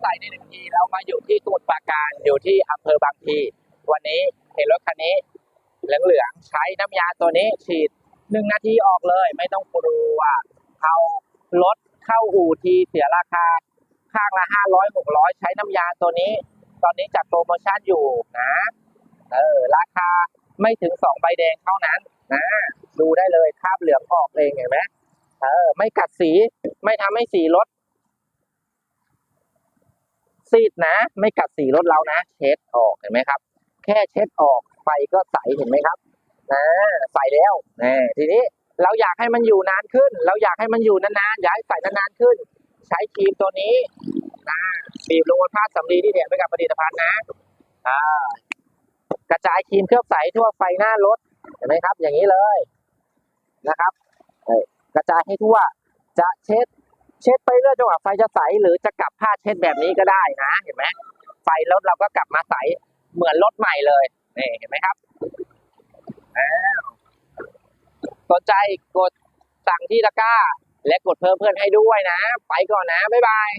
ใส่ในหนึ่งทีเรามาอยู่ที่สมุทรปราการอยู่ที่อำเภอบางพีวันนี้เห็นรถคันนี้เหลืองๆใช้น้ำยาตัวนี้ฉีดหนึ่งนาทีออกเลย ไม่ต้องกลัวเอารถเข้าอู่ทีเสียราคาข้างละห้าร้อยหกร้อยใช้น้ำยาตัวนี้ ตอนนี้จัดโปรโมชั่นอยู่นะเออราคาไม่ถึงสองใบแดงเท่านั้นนะดูได้เลยคราบเหลืองออกเองเห็นไหมเออไม่กัดสีไม่ทำให้สีรถ ซีดนะ ไม่กัดสีรถเรานะ เช็ดออกเห็นไหมครับ แค่เช็ดออกไฟก็ใสเห็นไหมครับนะใสแล้วนะทีนี้เราอยากให้มันอยู่นานขึ้น เราอยากให้มันอยู่นานๆอยากให้ใสนานๆขึ้น ใช้ครีมตัวนี้นะบีบลงบนผ้าสำลีที่แถมไปกับผลิตภัณฑ์นะอ่ากระจายครีมเคลือบใสทั่วไฟหน้ารถเห็นไหมครับ อย่างนี้เลยนะครับกระจายให้ทั่วจะเช็ด เช็ดไปเรื่อยจนกว่าไฟจะใสหรือจะกลับผ้าเช็ดแบบนี้ก็ได้นะเห็นไหมไฟรถเราก็กลับมาใสเหมือนรถใหม่เลยนี่เห็นไหมครับอ้าวสนใจกดสั่งที่ตะกร้า และกดเพิ่มเพื่อนให้ด้วยนะ ไปก่อนนะ บ๊ายบาย